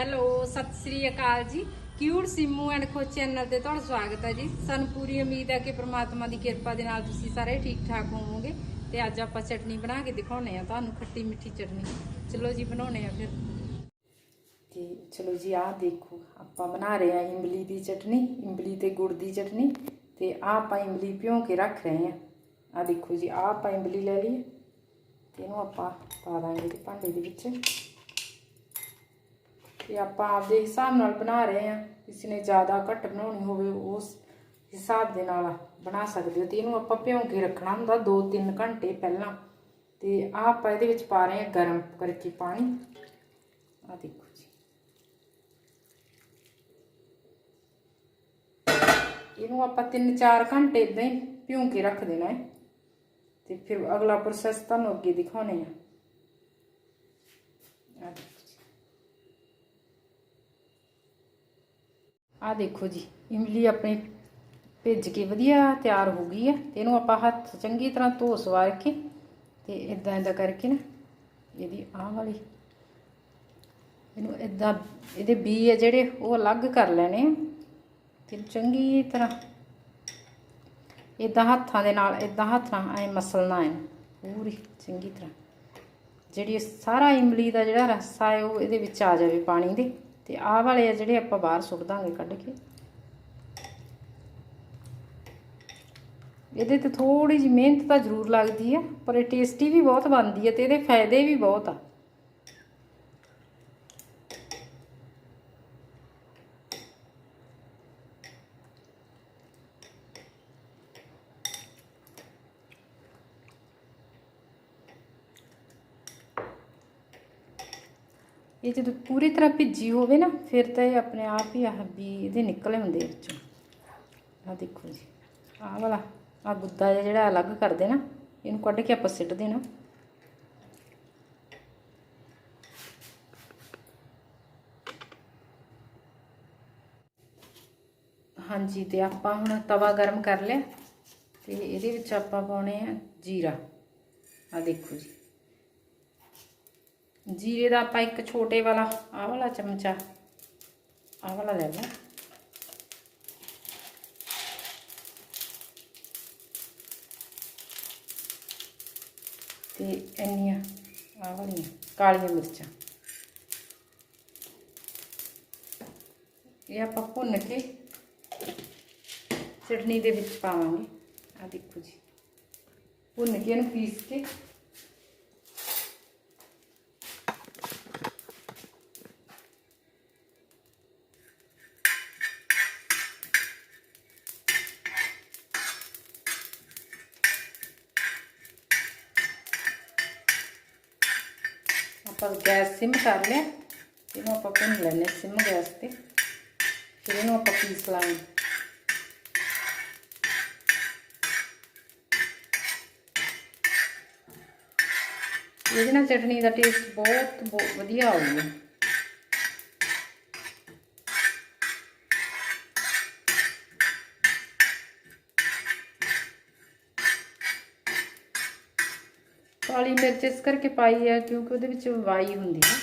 Hello, ਸਤਿ ਸ੍ਰੀ ਅਕਾਲ ਜੀ। ਕਿਊਟ ਸਿਮੂ ਐਂਡ ਖੋ ਚੈਨਲ ਤੇ ਤੁਹਾਡਾ ਸਵਾਗਤ ਹੈ ਜੀ। ਸਾਨੂੰ ਪੂਰੀ ਉਮੀਦ ਹੈ ਕਿ ਪ੍ਰਮਾਤਮਾ ਦੀ ਕਿਰਪਾ ਦੇ ਨਾਲ ਤੁਸੀਂ ਸਾਰੇ ਠੀਕ ਠਾਕ ਹੋਵੋਗੇ ਤੇ ਅੱਜ ਆਪਾਂ ਚਟਨੀ ਬਣਾ ਕੇ ਦਿਖਾਉਣੇ ਆ ਤੁਹਾਨੂੰ, ਖੱਟੀ ਮਿੱਠੀ ਚਟਨੀ। ਚਲੋ ਜੀ, ਬਣਾਉਣੇ ਆ ਫਿਰ। ਤੇ ਚਲੋ ਜੀ, ਆਹ ਦੇਖੋ, ਆਪਾਂ ਬਣਾ ਰਹੇ ਆ ਇਮਲੀ ਦੀ ਚਟਨੀ, ਇਮਲੀ ਤੇ ਗੁੜ ਦੀ ਚਟਨੀ ਤੇ ਆਹ ਆਪਾਂ ਇਮਲੀ ਭਿਉਂ ਕੇ ਰੱਖ ਰਹੇ ਆ ਆਹ ਦੇਖੋ ਜੀ, ਆਹ ਆਪਾਂ ਇਮਲੀ ਲੈ ਲਈ ਤੇ ਇਹਨੂੰ ਆਪਾਂ ਪਾ ਦਾਂਗੇ ਇਹਦੇ ਭਾਂਡੇ ਦੇ ਵਿੱਚ। ਤੇ ਆਪਾਂ ਆਪਦੇ ਹਿਸਾਬ ਨਾਲ ਬਣਾ ਰਹੇ ਆ ਕਿਸੇ ਨੇ ਜ਼ਿਆਦਾ ਘੱਟ ਬਣਾਉਣੀ ਹੋਵੇ, ਉਸ ਹਿਸਾਬ ਦੇ ਨਾਲ ਬਣਾ ਸਕਦੇ ਹੋ ਤੇ ਇਹਨੂੰ ਆਪਾਂ ਭਿਉਂ ਕੇ ਰੱਖਣਾ ਹੁੰਦਾ 2-3 ਘੰਟੇ ਪਹਿਲਾਂ। ਤੇ ਆਹ ਆਪਾਂ ਇਹਦੇ ਵਿੱਚ ਪਾ ਰਹੇ ਆ ਗਰਮ ਕਰਕੇ ਪਾਣੀ। ਆਹ ਦੇਖੋ ਜੀ। ਇਹਨੂੰ ਆਪਾਂ 3-4 ਘੰਟੇ ਇਦਾਂ ਹੀ ਭਿਉਂ ਕੇ ਰੱਖ ਦੇਣਾ ਹੈ। ਤੇ ਫਿਰ ਅਗਲਾ ਪ੍ਰੋਸੈਸ ਤੁਹਾਨੂੰ ਅੱਗੇ ਦਿਖਾਉਣੇ ਆ। ਆਹ ਦੇਖੋ। ਜੀ। ਆਹ ਦੇਖੋ ਜੀ, ਇਮਲੀ ਆਪਣੀ ਭਿੱਜ ਕੇ ਵਧੀਆ ਤਿਆਰ ਹੋ ਗਈ ਹੈ ਤੇ ਇਹਨੂੰ ਆਪਾਂ ਹੱਥ ਚੰਗੀ ਤਰ੍ਹਾਂ ਧੋ ਸਵਾਰ ਕੇ ਤੇ ਇਦਾਂ ਇਦਾਂ ਕਰਕੇ ਨਾ ਇਹਦੀ ਆਹ ਵਾਲੀ, ਇਹਨੂੰ ਇਦਾਂ ਇਹਦੇ ਬੀ ਹੈ ਜਿਹੜੇ ਉਹ ਅਲੱਗ ਕਰ ਲੈਣੇ ਆ ਤੇ ਚੰਗੀ ਤਰ੍ਹਾਂ ਇਦਾਂ ਹੱਥਾਂ ਦੇ ਨਾਲ ਇਦਾਂ ਹੱਥਾਂ ਐ ਮਸਲਣਾ ਹੈ ਪੂਰੀ ਚੰਗੀ ਤਰ੍ਹਾਂ ਜਿਹੜੀ ਸਾਰਾ ਇਮਲੀ ਦਾ ਜਿਹੜਾ ਰਸਾ ਹੈ ਉਹ ਇਹਦੇ ਵਿੱਚ ਆ ਜਾਵੇ ਪਾਣੀ ਦੇ ਤੇ ਆਹ ਵਾਲੇ ਆ ਜਿਹੜੇ ਆਪਾਂ ਬਾਹਰ ਸੁੱਟ ਦਾਂਗੇ ਕੱਢ ਕੇ। ਇਹਦੇ ਤੇ ਥੋੜੀ ਜਿਹੀ ਮਿਹਨਤ ਤਾਂ ਜ਼ਰੂਰ ਲੱਗਦੀ ਆ, ਪਰ ਇਹ ਟੇਸਟੀ ਵੀ ਬਹੁਤ ਬਣਦੀ ਹੈ ਤੇ ਇਹਦੇ ਫਾਇਦੇ ਵੀ ਬਹੁਤ ਆ। ਇਹ ਜਦੋਂ ਪੂਰੀ ਤਰ੍ਹਾਂ ਭਿੱਜੀ ਹੋਵੇ ਨਾ, ਫਿਰ ਤਾਂ ਇਹ ਆਪਣੇ ਆਪ ਹੀ ਆਹ ਵੀ ਇਹਦੇ ਨਿਕਲੇ ਹੁੰਦੇ ਵਿੱਚੋਂ। ਆਹ ਦੇਖੋ ਜੀ, ਆਹ ਵਾਲਾ, ਆਹ ਗੁੱਦਾ ਜਿਹਾ ਜਿਹੜਾ ਅਲੱਗ ਕਰਦੇ ਨਾ, ਇਹਨੂੰ ਕੱਢ ਕੇ ਆਪਾਂ ਸਿੱਟ ਦੇਣਾ ਹਾਂਜੀ, ਤੇ ਆਪਾਂ ਹੁਣ ਤਵਾ ਗਰਮ ਕਰ ਲਿਆ, ਤੇ ਇਹਦੇ ਵਿੱਚ ਆਪਾਂ ਪਾਉਣੇ ਆ ਜੀਰਾ। ਆ ਦੇਖੋ ਜੀ। ਜੀਰੇ ਦਾ ਆਪਾਂ ਇੱਕ ਛੋਟੇ ਵਾਲਾ, ਆਹ ਵਾਲਾ ਚਮਚਾ, ਆਹ ਵਾਲਾ ਲੈ ਲਿਆ ਤੇ ਇੰਨੀਆਂ, ਆਹ ਵਾਲੀਆਂ, ਕਾਲੀਆਂ ਮਿਰਚਾਂ। ਇਹ ਆਪਾਂ ਭੁੰਨ ਕੇ ਚਟਨੀ ਦੇ ਵਿੱਚ ਪਾਵਾਂਗੇ। ਆ ਦੇਖੋ ਜੀ। ਭੁੰਨ ਕੇ ਇਹਨੂੰ ਪੀਸ ਕੇ ਆਪਾਂ ਗੈਸ ਸਿਮ ਕਰ ਲਿਆ ਇਹਨੂੰ ਆਪਾਂ ਭੁੰਨ ਲੈਣੇ ਸਿਮ ਗੈਸ ਤੇ ਫਿਰ ਇਹਨੂੰ ਆਪਾਂ ਪੀਸ ਲਾਂਗੇ ਇਹਦੇ ਨਾਲ ਚਟਨੀ ਦਾ ਟੇਸਟ ਬਹੁਤ ਬਹੁਤ ਵਧੀਆ ਆਊਗਾ ਕਾਲੀ ਮਿਰਚ ਇਸ ਕਰਕੇ ਪਾਈ ਹੈ ਕਿਉਂਕਿ ਉਹਦੇ ਵਿੱਚ ਵਾਈ ਹੁੰਦੀ ਹੈ।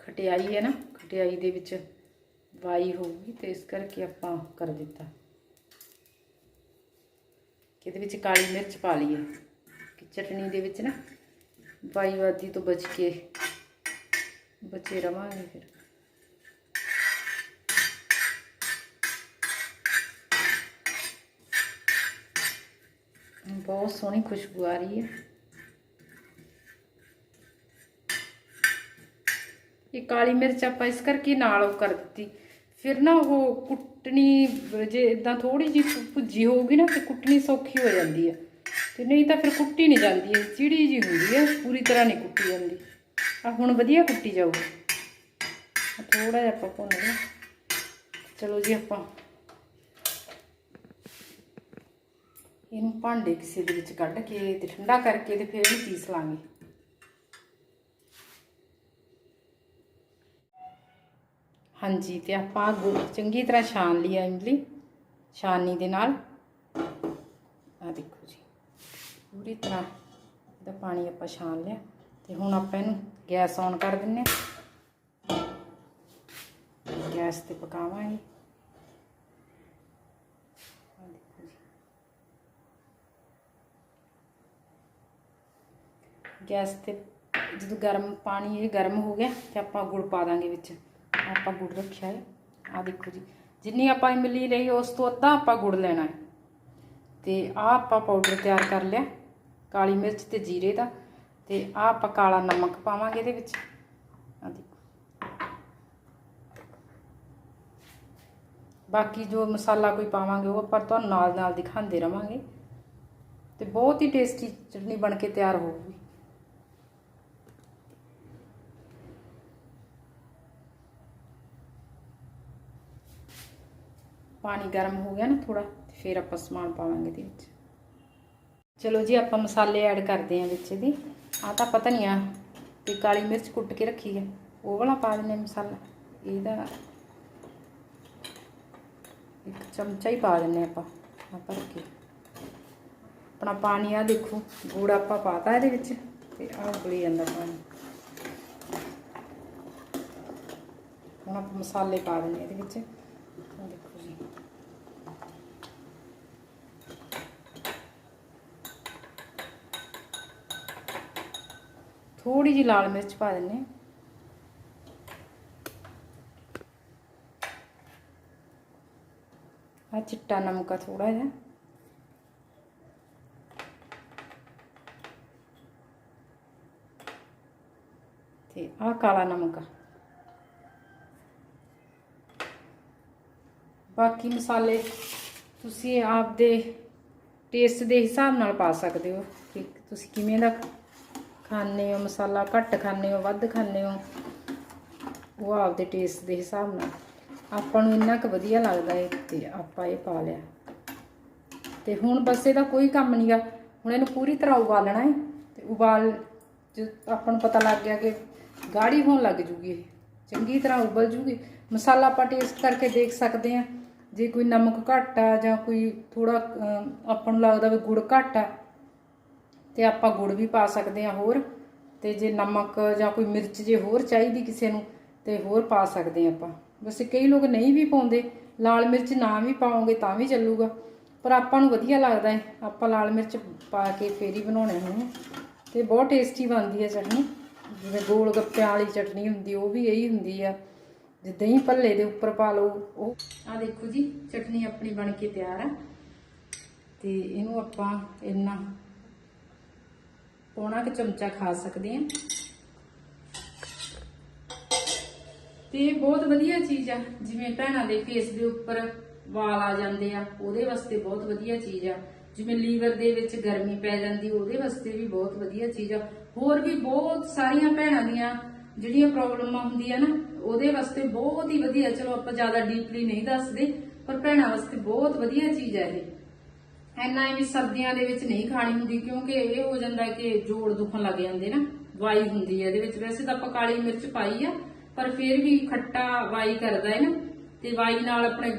ਖਟਿਆਈ ਹੈ ਨਾ, ਖਟਿਆਈ ਦੇ ਵਿੱਚ ਵਾਈ ਹੋਊਗੀ ਤੇ ਇਸ ਕਰਕੇ ਆਪਾਂ ਕਰ ਦਿੱਤਾ। ਕਿ ਇਹਦੇ ਵਿੱਚ ਕਾਲੀ ਮਿਰਚ ਪਾ ਲਈ ਹੈ ਕਿ ਚਟਨੀ ਦੇ ਵਿੱਚ ਨਾ ਵਾਈ ਵਾਦੀ ਤੋਂ ਬਚ ਕੇ ਬਚੇ ਰਵਾਂਗੇ ਫਿਰ। ਬਹੁਤ ਸੋਹਣੀ ਖੁਸ਼ਬੂ ਆ ਰਹੀ ਹੈ। ਇਹ ਕਾਲੀ ਮਿਰਚ ਆਪਾਂ ਇਸ ਕਰਕੇ ਨਾਲ ਉਹ ਕਰ ਦਿੱਤੀ। ਫਿਰ ਨਾ ਉਹ ਕੁੱਟਣੀ ਜੇ ਇਦਾਂ ਥੋੜੀ ਜਿਹੀ ਭੁੱਜੀ ਹੋਊਗੀ ਨਾ ਤੇ ਕੁੱਟਣੀ ਸੌਖੀ ਹੋ ਜਾਂਦੀ ਹੈ। ਤੇ ਨਹੀਂ ਤਾਂ ਫਿਰ ਕੁੱਟੀ ਨਹੀਂ ਜਾਂਦੀ ਹੈ ਚਿੜੀ ਜੀ ਹੁੰਦੀ ਹੈ, ਪੂਰੀ ਤਰ੍ਹਾਂ ਨਹੀਂ ਕੁੱਟੀ ਜਾਂਦੀ। ਆ ਹੁਣ ਵਧੀਆ ਕੁੱਟੀ ਜਾਊਗੀ। ਥੋੜਾ ਜਿਹਾ ਆਪਾਂ ਭੁੰਨ ਲਿਆ। ਚਲੋ ਜੀ ਆਪਾਂ ਇਹਨੂੰ ਭਾਂਡੇ ਕਿਸੇ ਦੇ ਵਿੱਚ ਕੱਢ ਕੇ ਤੇ ਠੰਡਾ ਕਰਕੇ ਤੇ ਫਿਰ ਵੀ ਪੀਸ ਲਾਂਗੇ। ਹਾਂਜੀ, ਤੇ ਆਪਾਂ ਗੁੜ ਚੰਗੀ ਤਰ੍ਹਾਂ ਛਾਣ ਲਈ ਆ ਇਮਲੀ, ਛਾਨਣੀ ਦੇ ਨਾਲ। ਆ ਦੇਖੋ ਜੀ, ਪੂਰੀ ਤਰ੍ਹਾਂ ਇਹਦਾ ਪਾਣੀ ਆਪਾਂ ਛਾਣ ਲਿਆ ਤੇ ਹੁਣ ਆਪਾਂ ਇਹਨੂੰ ਗੈਸ ਔਨ ਕਰ ਦਿੰਨੇ ਹਾਂ ਗੈਸ ਤੇ ਪਕਾਵਾਂਗੇ ਆਹ ਦੇਖੋ ਜੀ। ਗੈਸ ਤੇ ਜਦੋਂ ਗਰਮ ਪਾਣੀ ਇਹ ਗਰਮ ਹੋ ਗਿਆ ਤੇ ਆਪਾਂ ਗੁੜ ਪਾ ਦਾਂਗੇ ਵਿੱਚ। ਆਪਾਂ ਗੁੜ ਰੱਖਿਆ ਹੈ। ਆ ਦੇਖੋ ਜੀ। ਜਿੰਨੀ ਆਪਾਂ ਇਮਲੀ ਲਈ, ਉਸ ਤੋਂ ਅੱਧਾ ਆਪਾਂ ਗੁੜ ਲੈਣਾ ਹੈ। ਤੇ ਆ ਆਪਾਂ ਪਾਊਡਰ ਤਿਆਰ ਕਰ ਲਿਆ, ਕਾਲੀ ਮਿਰਚ ਤੇ ਜੀਰੇ ਦਾ। ਤੇ ਆ ਆਪਾਂ ਕਾਲਾ ਨਮਕ ਪਾਵਾਂਗੇ ਇਹਦੇ ਵਿੱਚ। ਆ ਦੇਖੋ। ਬਾਕੀ ਜੋ ਮਸਾਲਾ ਕੋਈ ਪਾਵਾਂਗੇ, ਉਹ ਆਪਾਂ ਤੁਹਾਨੂੰ ਨਾਲ ਨਾਲ ਦਿਖਾਉਂਦੇ ਰਵਾਂਗੇ। ਤੇ ਬਹੁਤ ਹੀ ਟੇਸਟੀ ਚਟਨੀ ਬਣ ਕੇ ਤਿਆਰ ਹੋਊਗੀ। ਪਾਣੀ ਗਰਮ ਹੋ ਗਿਆ ਨਾ ਥੋੜਾ ਫਿਰ ਆਪਾਂ ਸਮਾਨ ਪਾਵਾਂਗੇ ਇਹਦੇ ਵਿੱਚ। ਚਲੋ ਜੀ, ਆਪਾਂ ਮਸਾਲੇ ਐਡ ਕਰਦੇ ਹਾਂ ਵਿੱਚ ਇਹਦੀ। ਆ ਤਾਂ ਪਤਾ ਨਹੀਂ ਆ ਤੇ ਕਾਲੀ ਮਿਰਚ ਕੁੱਟ ਕੇ ਰੱਖੀ ਹੈ। ਉਹ ਵਾਲਾ ਪਾ ਦਿੰਦੇ ਮਸਾਲਾ। ਇਹਦਾ ਇੱਕ ਚਮਚਾ ਹੀ ਪਾ ਦਿੰਨੇ ਆਪਾਂ ਆ ਭਰ ਕੇ ਆਪਣਾ ਪਾਣੀ ਆ ਦੇਖੋ, ਗੁੜ ਆਪਾਂ ਪਾਤਾ ਇਹਦੇ ਵਿੱਚ, ਤੇ ਆ ਉਬਲੀ ਜਾਂਦਾ ਪਾਣੀ। ਹੁਣ ਆਪਾਂ ਮਸਾਲੇ ਪਾ ਦਿੰਨੇ ਇਹਦੇ ਵਿੱਚ। ਦੇਖੋ ਜੀ ਥੋੜੀ ਜਿਹੀ ਲਾਲ ਮਿਰਚ ਪਾ ਦਿੰਨੇ ਹਾਂ। ਆ ਚਿੱਟਾ ਨਮਕ ਆ ਥੋੜਾ ਜਿਹਾ। ਤੇ ਆ ਕਾਲਾ ਨਮਕ ਬਾਕੀ ਮਸਾਲੇ ਤੁਸੀਂ ਆਪਦੇ ਟੇਸਟ ਦੇ ਹਿਸਾਬ ਨਾਲ ਪਾ ਸਕਦੇ ਹੋ ਕਿ ਤੁਸੀਂ ਕਿਵੇਂ ਦਾ ਖਾਣੇ ਹੋ, ਮਸਾਲਾ ਘੱਟ ਖਾਣੇ ਹੋ, ਵੱਧ ਖਾਣੇ ਹੋ, ਉਹ ਆਪਦੇ ਟੇਸਟ ਦੇ ਹਿਸਾਬ ਨਾਲ। ਆਪਾਂ ਨੂੰ ਇੰਨਾ ਕੁ ਵਧੀਆ ਲੱਗਦਾ ਹੈ ਤੇ ਆਪਾਂ ਇਹ ਪਾ ਲਿਆ। ਤੇ ਹੁਣ ਬਸ ਇਹਦਾ ਕੋਈ ਕੰਮ ਨਹੀਂਗਾ ਹੁਣ ਇਹਨੂੰ ਪੂਰੀ ਤਰ੍ਹਾਂ ਉਬਾਲਣਾ ਹੈ ਤੇ ਉਬਾਲ ਜੇ ਆਪਾਂ ਨੂੰ ਪਤਾ ਲੱਗ ਗਿਆ ਕਿ ਗਾੜੀ ਹੋਣ ਲੱਗ ਜੂਗੀ ਚੰਗੀ ਤਰ੍ਹਾਂ ਉਬਲ ਜੂਗੀ। ਮਸਾਲਾ ਆਪਾਂ ਟੇਸਟ ਕਰਕੇ ਦੇਖ ਸਕਦੇ ਹਾਂ। ਜੇ ਕੋਈ ਨਮਕ ਘੱਟ ਆ ਜਾਂ ਕੋਈ ਥੋੜਾ ਆਪਾਂ ਨੂੰ ਲੱਗਦਾ ਵੀ ਗੁੜ ਘੱਟ ਆ ਤੇ ਆਪਾਂ ਗੁੜ ਵੀ ਪਾ ਸਕਦੇ ਹਾਂ ਹੋਰ, ਤੇ ਜੇ ਨਮਕ ਜਾਂ ਕੋਈ ਮਿਰਚ ਜੇ ਹੋਰ ਚਾਹੀਦੀ ਕਿਸੇ ਨੂੰ, ਤੇ ਹੋਰ ਪਾ ਸਕਦੇ ਹਾਂ ਆਪਾਂ। ਵੈਸੇ ਕਈ ਲੋਕ ਨਹੀਂ ਵੀ ਪਾਉਂਦੇ, ਲਾਲ ਮਿਰਚ ਨਾ ਵੀ ਪਾਓਗੇ ਤਾਂ ਵੀ ਚੱਲੂਗਾ, ਪਰ ਆਪਾਂ ਨੂੰ ਵਧੀਆ ਲੱਗਦਾ ਹੈ। ਆਪਾਂ ਲਾਲ ਮਿਰਚ ਪਾ ਕੇ ਫੇਰ ਹੀ ਬਣਾਉਣੇ ਹੁੰਦੇ ਤੇ ਬਹੁਤ ਟੇਸਟੀ ਬਣਦੀ ਹੈ ਚਟਨੀ, ਜਿਵੇਂ ਗੋਲ ਗੱਪਿਆਂ ਵਾਲੀ ਚਟਨੀ ਹੁੰਦੀ, ਉਹ ਵੀ ਇਹੀ ਹੁੰਦੀ ਆ। ਜੇ ਦਹੀਂ ਭੱਲੇ ਦੇ ਉੱਪਰ ਪਾ ਲਓ, ਉਹ ਆ ਦੇਖੋ ਜੀ, ਚਟਨੀ ਆਪਣੀ ਬਣ ਕੇ ਤਿਆਰ ਆ। ਤੇ ਇਹਨੂੰ ਆਪਾਂ ਇੰਨਾ ਪੌਣਾ ਕੁ ਚਮਚਾ ਖਾ ਸਕਦੇ ਹਾਂ। ਤੇ ਬਹੁਤ ਵਧੀਆ ਚੀਜ਼ ਆ, ਜਿਵੇਂ ਭੈਣਾਂ ਦੇ ਫੇਸ ਦੇ ਉੱਪਰ ਵਾਲ ਆ ਜਾਂਦੇ ਆ, ਉਹਦੇ ਵਾਸਤੇ ਬਹੁਤ ਵਧੀਆ ਚੀਜ਼ ਆ। ਜਿਵੇਂ ਲੀਵਰ ਦੇ ਵਿੱਚ ਗਰਮੀ ਪੈ ਜਾਂਦੀ, ਉਹਦੇ ਵਾਸਤੇ ਵੀ ਬਹੁਤ ਵਧੀਆ ਚੀਜ਼ ਆ। ਹੋਰ ਵੀ ਬਹੁਤ ਸਾਰੀਆਂ ਭੈਣਾਂ ਦੀਆਂ ਜਿਹੜੀਆਂ ਪ੍ਰੋਬਲਮਾਂ ਹੁੰਦੀਆਂ ਨਾ, ਉਹਦੇ ਵਾਸਤੇ ਬਹੁਤ ਹੀ ਵਧੀਆ, ਚਲੋ ਆਪਾਂ ਜ਼ਿਆਦਾ ਡੀਪਲੀ ਨਹੀਂ ਦੱਸਦੇ, ਪਰ ਭੈਣਾਂ ਵਾਸਤੇ ਬਹੁਤ ਵਧੀਆ ਚੀਜ਼ ਹੈ ਇਹ। ਐਨਾ ਵੀ ਸਰਦੀਆਂ ਦੇ ਵਿੱਚ ਨਹੀਂ ਖਾਣੀ ਹੁੰਦੀ, ਕਿਉਂਕਿ ਇਹ ਹੋ ਜਾਂਦਾ ਕਿ ਜੋੜ ਦੁਖਣ ਲੱਗ ਜਾਂਦੇ ਨਾ, ਵਾਈ ਹੁੰਦੀ ਹੈ। ਇਹਦੇ ਵਿੱਚ ਵੈਸੇ ਤਾਂ ਆਪਾਂ ਕਾਲੀ ਮਿਰਚ ਪਾਈ ਆ, ਪਰ ਫਿਰ ਵੀ ਖੱਟਾ ਵਾਈ ਕਰਦਾ ਹੈ ਨਾ, ਤੇ ਵਾਈ ਨਾਲ ਆਪਣੇ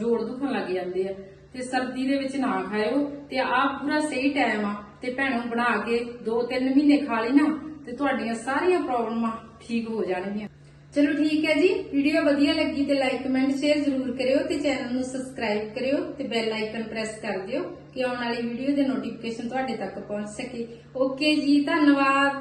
ਜੋੜ ਦੁਖਣ ਲੱਗ ਜਾਂਦੇ ਆ। ਤੇ ਸਰਦੀ ਦੇ ਵਿੱਚ ਨਾ ਖਾਇਓ, ਤੇ ਆਹ ਪੂਰਾ ਸਹੀ ਟਾਈਮ ਆ, ਤੇ ਭੈਣੋ ਬਣਾ ਕੇ 2-3 ਮਹੀਨੇ ਖਾ ਲਈ ਨਾ, ਤੇ ਤੁਹਾਡੀਆਂ ਸਾਰੀਆਂ ਪ੍ਰੋਬਲਮਾਂ ਠੀਕ ਹੋ ਜਾਣਗੀਆਂ। ਚਲੋ ਠੀਕ ਹੈ ਜੀ ਵੀਡੀਓ ਵਧੀਆ ਲੱਗੀ ਤੇ ਲਾਈਕ ਕਮੈਂਟ ਸ਼ੇਅਰ ਜ਼ਰੂਰ ਕਰਿਓ ਤੇ ਚੈਨਲ ਨੂੰ ਸਬਸਕ੍ਰਾਈਬ ਕਰਿਓ ਤੇ ਬੈਲ ਆਈਕਨ ਪ੍ਰੈਸ ਕਰ ਦਿਓ ਕਿ ਆਉਣ ਵਾਲੀ ਵੀਡੀਓ ਦੇ ਨੋਟੀਫਿਕੇਸ਼ਨ ਤੁਹਾਡੇ ਤੱਕ ਪਹੁੰਚ ਸਕੇ। ਓਕੇ ਜੀ, ਧੰਨਵਾਦ।